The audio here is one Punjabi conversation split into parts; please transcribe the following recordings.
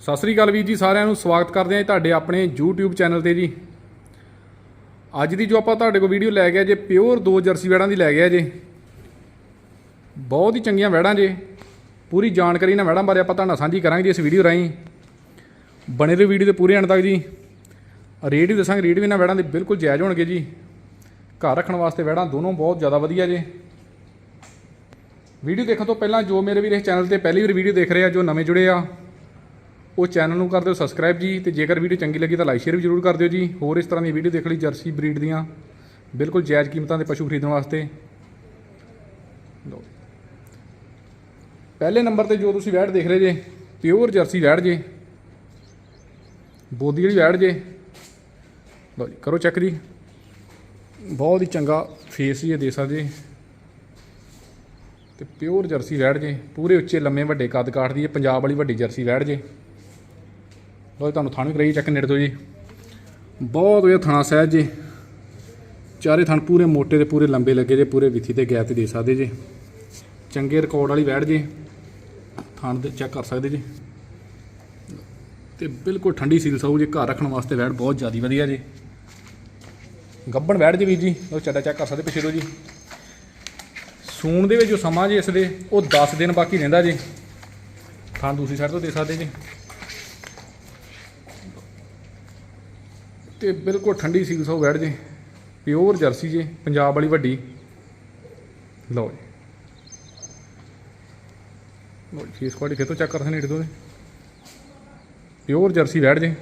ਸਤਿ ਸ੍ਰੀ ਅਕਾਲ ਵੀਰ ਜੀ, ਸਾਰਿਆਂ ਨੂੰ ਸਵਾਗਤ ਕਰਦੇ ਹਾਂ ਤੁਹਾਡੇ ਆਪਣੇ YouTube ਚੈਨਲ ਤੇ ਜੀ। ਅੱਜ ਦੀ ਜੋ ਆਪਾਂ ਤੁਹਾਡੇ ਕੋਲ ਵੀਡੀਓ ਲੈ ਗਿਆ ਜੇ ਪਿਓਰ ਦੋ ਜਰਸੀ ਵੈੜਾਂ ਦੀ ਲੈ ਗਿਆ ਜੇ। ਬਹੁਤ ਹੀ ਚੰਗੀਆਂ ਵੈੜਾਂ ਜੇ। ਪੂਰੀ ਜਾਣਕਾਰੀ ਇਹਨਾਂ ਵੈੜਾਂ ਬਾਰੇ ਆਪਾਂ ਤੁਹਾਡੇ ਸਾਂਝੀ ਕਰਾਂਗੇ ਜੀ ਇਸ ਵੀਡੀਓ ਰਾਹੀਂ। ਬਣੇ ਰਹੋ ਵੀਡੀਓ ਦੇ ਪੂਰੇ ਅੰਤ ਤੱਕ ਜੀ। ਰੇਟ ਵੀ ਦੱਸਾਂਗੇ ਰੇਟ ਵੀ ਇਹਨਾਂ ਵੈੜਾਂ ਦੇ ਬਿਲਕੁਲ ਜਾਇਜ਼ ਹੋਣਗੇ ਜੀ। ਘਰ ਰੱਖਣ ਵਾਸਤੇ ਵੈੜਾਂ ਦੋਨੋਂ ਬਹੁਤ ਜ਼ਿਆਦਾ ਵਧੀਆ ਜੇ। ਵੀਡੀਓ ਦੇਖਣ ਤੋਂ ਪਹਿਲਾਂ ਜੋ ਮੇਰੇ ਵੀਰ ਇਸ ਚੈਨਲ ਤੇ ਪਹਿਲੀ ਵਾਰ ਵੀਡੀਓ ਦੇਖ ਰਹੇ ਆ, ਜੋ ਨਵੇਂ ਜੁੜੇ ਆ ਉਹ ਚੈਨਲ ਨੂੰ ਕਰ ਦਿਓ ਸਬਸਕ੍ਰਾਈਬ ਜੀ ਤੇ ਜੇਕਰ ਵੀਡੀਓ ਚੰਗੀ ਲੱਗੀ ਤਾਂ ਲਾਈਕ ਸ਼ੇਅਰ ਵੀ ਜ਼ਰੂਰ ਕਰ ਦਿਓ ਜੀ। ਹੋਰ ਇਸ ਤਰ੍ਹਾਂ ਦੀ ਵੀਡੀਓ ਦੇਖ ਲਈ ਜਰਸੀ ਬਰੀਡ ਦੀਆਂ। ਬਿਲਕੁਲ ਜਾਇਜ਼ ਕੀਮਤਾਂ ਦੇ ਪਸ਼ੂ ਖਰੀਦਣ ਵਾਸਤੇ। ਲਓ। ਪਹਿਲੇ ਨੰਬਰ ਤੇ ਜੋ ਤੁਸੀਂ ਵੈੜ ਦੇਖ ਰਹੇ ਜੇ ਪਿਓਰ ਜਰਸੀ ਵੈੜ ਜੇ। ਬੋਦੀ ਵਾਲੀ ਵੈੜ ਜੇ। ਲਓ ਜੀ, ਕਰੋ ਚੈੱਕ ਜੀ। ਬਹੁਤ ਹੀ ਚੰਗਾ ਫੇਸ ਜੀ ਇਹ ਦੇ ਸਕਦੇ। ਤੇ ਪਿਓਰ ਜਰਸੀ ਵੈੜ ਜੇ। ਪੂਰੇ ਉੱਚੇ, ਲੰਮੇ, ਵੱਡੇ ਕੱਦ ਕਾਠਦੀ ਹੈ ਪੰਜਾਬ ਵਾਲੀ ਵੱਡੀ ਜਰਸੀ ਵੈੜ ਜੇ। ਲੋ ਤੁਹਾਨੂੰ ਥਾਣ ਵੀ ਕਰਾਈ ਚੈੱਕ ਨੇੜੇ ਤੋਂ ਜੀ। ਬਹੁਤ ਵਧੀਆ ਥਣਾ ਸਹਿਜ ਜੇ। ਚਾਰੇ ਥਣ ਪੂਰੇ ਮੋਟੇ ਤੇ ਪੂਰੇ ਲੰਬੇ ਲੱਗੇ ਜੇ, ਪੂਰੇ ਵਿਥੀ ਤੇ ਗੈਪ ਤੇ ਦੇ ਸਕਦੇ ਜੇ। ਚੰਗੇ ਰਿਕਾਰਡ ਵਾਲੀ ਵੈੜ ਜੇ। ਥਾਣ ਦੇ ਚੈੱਕ ਕਰ ਸਕਦੇ ਜੀ। ਤੇ ਬਿਲਕੁਲ ਠੰਡੀ ਸੀਲ ਸਾਊ ਜੀ, ਘਰ ਰੱਖਣ ਵਾਸਤੇ ਵੈੜ ਬਹੁਤ ਜ਼ਿਆਦਾ ਵਧੀਆ ਜੀ। ਗੱਬਣ ਵੈੜ ਜੇ ਵੀਰ ਜੀ ਉਹ ਚੱਡਾ ਚੈੱਕ ਕਰ ਸਕਦੇ ਪਿਛੇ ਤੋਂ ਜੀ। ਸੂਣ ਦੇ ਵਿੱਚ ਜੋ ਸਮਾਂ ਜੀ ਇਸ ਦੇ, ਉਹ 10 ਦਿਨ ਬਾਕੀ ਰਹਿੰਦਾ ਜੀ। ਥਾਂ ਦੂਸਰੀ ਸਾਈਡ ਤੋਂ ਦੇ ਸਕਦੇ ਜੀ। ਤੇ ਬਿਲਕੁਲ ਠੰਡੀ ਸੀਲ ਸੋ ਬੈਠ ਜੇ। ਪਿਓਰ ਜਰਸੀ ਜੇ, ਪੰਜਾਬ ਵਾਲੀ ਵੱਡੀ। ਲਓ ਜੀ। ਲਓ ਜੀ, ਫੇਸ ਕੁਆਲਿਟੀ ਫਿਰ ਤੋਂ ਚੈੱਕ ਕਰ ਸਕਦੇ ਨੇ। ਪਿਓਰ ਜਰਸੀ ਬੈਠ ਜੇ।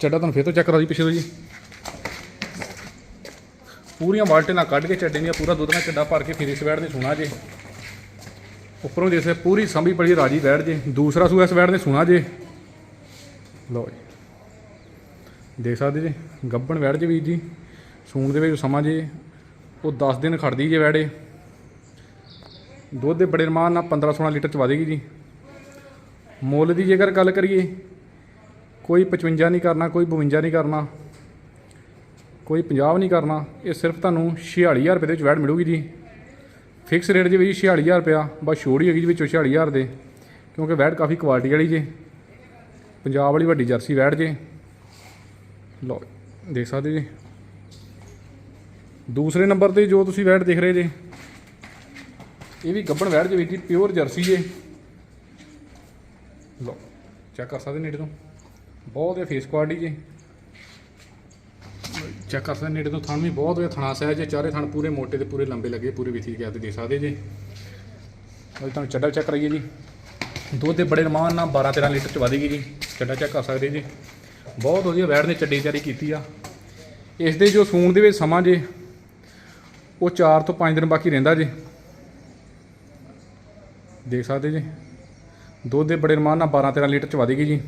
ਚੱਡਾ ਤੁਹਾਨੂੰ ਫਿਰ ਤੋਂ ਚੈੱਕ ਕਰਾ ਦੀ ਪਿੱਛੇ ਤੋਂ ਜੀ। ਪੂਰੀਆਂ ਬਾਲਟੇ ਨਾਲ ਕੱਢ ਕੇ ਚੱਡੇ ਦੀਆਂ ਪੂਰਾ ਦੁੱਧ ਨਾਲ ਚੱਡਾ ਭਰ ਕੇ ਫਿਰ ਇਸ ਵੈੜ ਨੇ ਸੁਣਾ ਜੇ। ਉੱਪਰੋਂ ਦੇਸੇ ਪੂਰੀ ਸੰਭੀ ਪੜੀ ਰਾਜੀ ਵੈੜ ਜੇ। ਦੂਸਰਾ ਸੂਆ ਇਸ ਵੈੜ ਨੇ ਸੁਣਾ ਜੇ। ਲਓ ਜੀ। ਦੇਖ ਸਕਦੇ ਜੀ, ਗੱਬਣ ਵੈੜ ਜੇ ਵੀਰ ਜੀ। ਸੂਣ ਦੇ ਵਿੱਚ ਸਮਾਂ ਜੇ, ਉਹ 10 ਦਿਨ ਖੜਦੀ ਜੇ ਵੈੜੇ। ਦੁੱਧ ਦੇ ਬੜੇ ਰਮਾਨ ਨਾਲ 15 16 ਲੀਟਰ ਚਵਾ ਦੇਗੀ ਜੀ। ਮੁੱਲ ਦੀ ਜੇਕਰ ਗੱਲ ਕਰੀਏ, ਕੋਈ 55 ਨਹੀਂ ਕਰਨਾ, ਕੋਈ 52 ਨਹੀਂ ਕਰਨਾ, ਕੋਈ 50 ਨਹੀਂ ਕਰਨਾ, ਇਹ ਸਿਰਫ ਤੁਹਾਨੂੰ 46000 ਰੁਪਏ ਦੇ ਵਿੱਚ ਵੈਟ ਮਿਲੂਗੀ ਜੀ। ਫਿਕਸ ਰੇਟ ਜੀ ਵੀ 46000 ਰੁਪਿਆ ਬਸ ਛੋੜੀ ਹੈਗੀ ਜੀ ਵਿੱਚੋਂ 46000 ਦੇ, ਕਿਉਂਕਿ ਵੈਟ ਕਾਫੀ ਕੁਆਲਿਟੀ ਵਾਲੀ ਜੇ। ਪੰਜਾਬ ਵਾਲੀ ਵੱਡੀ ਜਰਸੀ ਵੈਟ ਜੇ। ਲਓ, ਦੇਖ ਸਕਦੇ ਜੀ। ਦੂਸਰੇ ਨੰਬਰ ਤੇ ਜੋ ਤੁਸੀਂ ਵੈਟ ਦੇਖ ਰਹੇ ਜੇ, ਇਹ ਵੀ ਗੱਬਣ ਵੈਟ ਜੇ ਵਿੱਚ ਜੀ ਪਿਓਰ ਜਰਸੀ ਜੇ। ਲਓ ਚੈੱਕ ਕਰ ਸਕਦੇ ਨੇੜੇ ਤੋਂ। ਬਹੁਤ ਵਧੀਆ ਫੇਸ ਕੁਆਲਿਟੀ ਜੇ। ਚੈੱਕ ਕਰ ਸਕਦੇ ਨੇੜੇ ਤੋਂ, ਥਣ ਵੀ ਬਹੁਤ ਵਧੀਆ ਥਣਾ ਸਹਿਜ ਜੇ, ਚਾਰੇ ਥਣ ਪੂਰੇ ਮੋਟੇ ਤੇ ਪੂਰੇ ਲੰਬੇ ਲੱਗੇ, ਪੂਰੇ ਵਿਥੀ ਗਿਆ ਤੇ ਦੇਖ ਸਕਦੇ ਜੇ। ਅੱਜ ਤੁਹਾਨੂੰ ਚੱਡਾ ਚੈੱਕ ਕਰਾਈਏ ਜੀ। ਦੁੱਧ ਦੇ ਬੜੇ ਰਮਾਨ ਨਾਲ 12 13 ਲੀਟਰ ਚਵਾ ਦੇਗੀ ਜੀ। ਚੱਡਾ ਚੈੱਕ ਕਰ ਸਕਦੇ ਜੀ? ਬਹੁਤ ਵਧੀਆ ਵੈੜ ਨੇ ਚੱਡੀ ਤਿਆਰੀ ਕੀਤੀ ਆ। ਇਸ ਦੇ ਜੋ ਸੂਣ ਦੇ ਵਿੱਚ ਸਮਾਂ ਜੇ, ਉਹ 4 ਤੋਂ 5 ਦਿਨ ਬਾਕੀ ਰਹਿੰਦਾ ਜੀ। ਦੇਖ ਸਕਦੇ ਜੀ? ਦੁੱਧ ਦੇ ਬੜੇ ਰਮਾਨ ਨਾਲ 12 13 ਲੀਟਰ ਚ ਚਵਾ ਦੇਗੀ ਜੀ।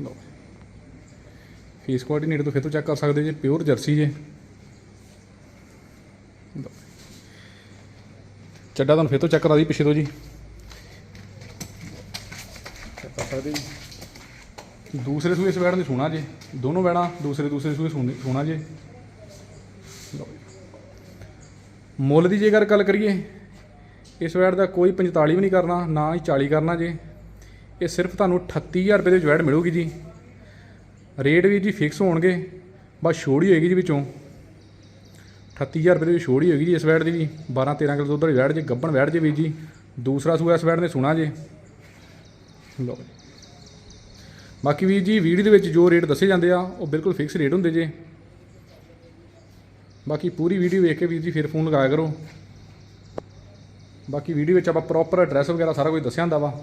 ਲਓ ਫੇਸ ਕੁਆਲਿਟੀ ਨੇੜੇ ਤੋਂ ਫਿਰ ਤੋਂ ਚੈੱਕ ਕਰ ਸਕਦੇ ਜੀ ਪਿਓਰ ਜਰਸੀ ਜੇ। ਚੱਡਾ ਤੁਹਾਨੂੰ ਫਿਰ ਤੋਂ ਚੈੱਕ ਕਰਾ ਦੀ ਪਿੱਛੇ ਤੋਂ ਜੀ। ਸਕਦੇ ਜੀ। ਦੂਸਰੇ ਸੂਏ ਇਸ ਵੈੜ ਦੀ ਸੁਣਾ ਜੇ। ਦੋਨੋਂ ਵੈੜਾਂ ਦੂਸਰੇ ਦੂਸਰੇ ਸੂਏ ਸੁਣਾ ਜੇ। ਲਓ ਮੁੱਲ ਦੀ ਜੇਕਰ ਗੱਲ ਕਰੀਏ, ਇਸ ਵੈੜ ਦਾ ਕੋਈ 45 ਵੀ ਨਹੀਂ ਕਰਨਾ, ਨਾ ਹੀ 40 ਕਰਨਾ ਜੇ। ਇਹ ਸਿਰਫ ਤੁਹਾਨੂੰ 38000 ਰੁਪਏ ਦੇ ਵਿੱਚ ਵੈੜ ਮਿਲੂਗੀ ਜੀ। ਰੇਟ ਵੀ ਜੀ ਫਿਕਸ ਹੋਣਗੇ, ਬਸ ਛੋੜ ਹੀ ਹੋਏਗੀ ਜੀ ਵਿੱਚੋਂ। 38000 ਰੁਪਏ ਦੀ ਛੋੜ ਹੀ ਹੋਏਗੀ ਜੀ ਇਸ ਵੈੜ ਦੀ ਵੀ। 12 13 ਕਿਲੋ ਦੁੱਧ ਵਾਲੀ ਵੈੜ ਜੇ, ਗੱਬਣ ਵੈੜ ਜੇ ਵੀ ਜੀ। ਦੂਸਰਾ ਸੂਆ ਇਸ ਵੈੜ ਨੇ ਸੁਣਾ ਜੇ। ਲਓ ਜੀ। ਬਾਕੀ ਵੀਰ ਜੀ, ਵੀਡੀਓ ਦੇ ਵਿੱਚ ਜੋ ਰੇਟ ਦੱਸੇ ਜਾਂਦੇ ਆ, ਉਹ ਬਿਲਕੁਲ ਫਿਕਸ ਰੇਟ ਹੁੰਦੇ ਜੇ। ਬਾਕੀ ਪੂਰੀ ਵੀਡੀਓ ਵੇਖ ਕੇ ਵੀਰ ਜੀ ਫਿਰ ਫੋਨ ਲਗਾਇਆ ਕਰੋ। ਬਾਕੀ ਵੀਡੀਓ ਵਿੱਚ ਆਪਾਂ ਪ੍ਰੋਪਰ ਐਡਰੈਸ ਵਗੈਰਾ ਸਾਰਾ ਕੁਝ ਦੱਸਿਆ ਹੁੰਦਾ ਵਾ।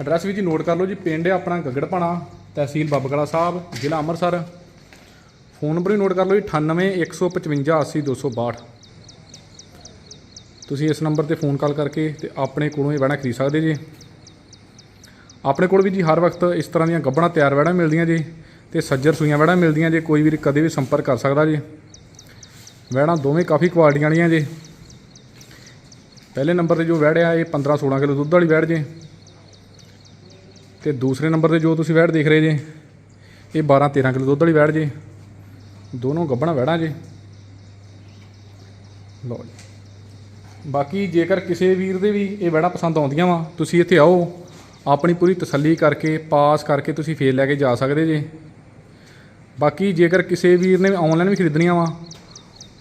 ਐਡਰੈਸ ਵੀ ਜੀ ਨੋਟ ਕਰ ਲਓ ਜੀ, ਪਿੰਡ ਹੈ ਆਪਣਾ ਗੱਗੜਪਾਣਾ, ਤਹਿਸੀਲ ਬਾਬਕਲਾ ਸਾਹਿਬ, ਜ਼ਿਲ੍ਹਾ ਅੰਮ੍ਰਿਤਸਰ। ਫੋਨ ਨੰਬਰ ਵੀ ਨੋਟ ਕਰ ਲਓ ਜੀ 9815580262 ਤੁਸੀਂ ਇਸ ਨੰਬਰ ਤੇ ਫੋਨ ਕਾਲ ਕਰਕੇ ਤੇ ਆਪਣੇ ਕੋਲੋਂ ਇਹ ਬਹਿਣਾ ਖਰੀਦ ਸਕਦੇ ਜੀ। ਆਪਣੇ ਕੋਲ ਵੀ ਜੀ ਹਰ ਵਕਤ ਇਸ ਤਰ੍ਹਾਂ ਦੀਆਂ ਗੱਬਣਾ ਤਿਆਰ ਵੈਣਾ ਮਿਲਦੀਆਂ ਜੀ ਤੇ ਸੱਜਰ ਸੂਈਆਂ ਵੈਣਾ ਮਿਲਦੀਆਂ ਜੇ, ਕੋਈ ਵੀ ਕਦੇ ਵੀ ਸੰਪਰਕ ਕਰ ਸਕਦਾ ਜੀ। ਵੈਣਾ ਦੋਵੇਂ ਕਾਫੀ ਕੁਆਲਿਟੀਆਂ ਵਾਲੀਆਂ ਜੀ। ਪਹਿਲੇ ਨੰਬਰ ਤੇ ਜੋ ਵੈੜ ਆ, ਇਹ 15 16 ਕਿਲੋ ਦੁੱਧ ਵਾਲੀ ਵੈੜ ਜੇ। ਤੇ ਦੂਸਰੇ ਨੰਬਰ ਤੇ ਜੋ ਤੁਸੀਂ ਵੈੜ ਦੇਖ ਰਹੇ ਜੇ, ਇਹ 12 13 ਕਿਲੋ ਦੁੱਧ ਵਾਲੀ ਵੈੜ ਜੇ। ਦੋਨੋਂ ਗੱਬਣਾ ਵੈੜਾਂ ਜੇ। ਲਓ ਜੀ। ਬਾਕੀ ਜੇਕਰ ਕਿਸੇ ਵੀਰ ਦੇ ਵੀ ਇਹ ਵੈੜਾਂ ਪਸੰਦ ਆਉਂਦੀਆਂ ਵਾ, ਤੁਸੀਂ ਇੱਥੇ ਆਓ। ਆਪਣੀ ਪੂਰੀ ਤਸੱਲੀ ਕਰਕੇ, ਪਾਸ ਕਰਕੇ ਤੁਸੀਂ ਫੇਰ ਲੈ ਕੇ ਜਾ ਸਕਦੇ ਜੇ। ਬਾਕੀ ਜੇਕਰ ਕਿਸੇ ਵੀਰ ਨੇ ਆਨਲਾਈਨ ਵੀ ਖਰੀਦਣੀਆਂ ਵਾ,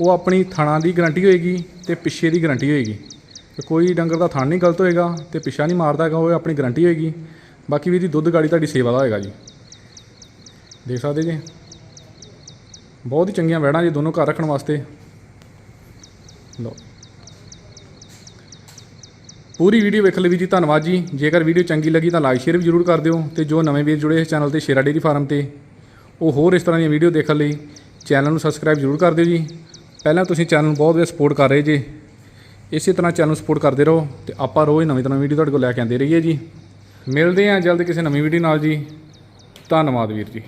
ਉਹ ਆਪਣੀ ਥਣਾ ਦੀ ਗਾਰੰਟੀ ਹੋਏਗੀ ਤੇ ਪਿੱਛੇ ਦੀ ਗਾਰੰਟੀ ਹੋਏਗੀ। ਤੇ ਕੋਈ ਡੰਗਰ ਦਾ ਥਣ ਨਹੀਂ ਗਲਤ ਹੋਏਗਾ ਤੇ ਪਿੱਛਾ ਨਹੀਂ ਮਾਰਦਾ ਹੈਗਾ, ਉਹ ਆਪਣੀ ਗਾਰੰਟੀ ਹੋਏਗੀ। ਬਾਕੀ ਵੀਰ ਦੀ ਦੁੱਧ ਗਾੜੀ ਤੁਹਾਡੀ ਸੇਵਾ ਦਾ ਹੋਏਗਾ ਜੀ। ਦੇਖ ਸਕਦੇ ਜੀ? ਬਹੁਤ ਹੀ ਚੰਗੀਆਂ ਵੈੜਾਂ ਜੀ ਦੋਨੋਂ ਘਰ ਰੱਖਣ ਵਾਸਤੇ। ਲਓ। ਪੂਰੀ ਵੀਡੀਓ ਵੇਖਣ ਲਈ ਵੀ ਜੀ ਧੰਨਵਾਦ ਜੀ। ਜੇਕਰ ਵੀਡੀਓ ਚੰਗੀ ਲੱਗੀ ਤਾਂ ਲਾਈਕ ਸ਼ੇਅਰ ਵੀ ਜ਼ਰੂਰ ਕਰ ਦਿਓ ਤੇ ਜੋ ਨਵੇਂ ਵੀਰ ਜੁੜੇ ਇਸ ਚੈਨਲ ਤੇ ਸ਼ੇਰਾ ਡੇਰੀ ਫਾਰਮ ਤੇ, ਉਹ ਹੋਰ ਇਸ ਤਰ੍ਹਾਂ ਦੀਆਂ ਵੀਡੀਓ ਦੇਖਣ ਲਈ ਚੈਨਲ ਨੂੰ ਸਬਸਕ੍ਰਾਈਬ ਜ਼ਰੂਰ ਕਰ ਦਿਓ ਜੀ। ਪਹਿਲਾਂ ਤੁਸੀਂ ਚੈਨਲ ਨੂੰ ਬਹੁਤ ਵਧੀਆ ਸਪੋਰਟ ਕਰ ਰਹੇ ਜੇ, ਇਸੇ ਤਰ੍ਹਾਂ ਚੈਨਲ ਨੂੰ ਸਪੋਰਟ ਕਰਦੇ ਰਹੋ ਤੇ ਆਪਾਂ ਰੋਜ਼ ਨਵੀਂ ਤਰ੍ਹਾਂ ਵੀਡੀਓ ਤੁਹਾਡੇ ਕੋਲ ਲੈ ਕੇ ਆਉਂਦੇ ਰਹੀਏ ਜੀ। ਮਿਲਦੇ ਹਾਂ ਜਲਦ ਕਿਸੇ ਨਵੀਂ ਵੀਡੀਓ ਨਾਲ ਜੀ। ਧੰਨਵਾਦ ਵੀਰ ਜੀ।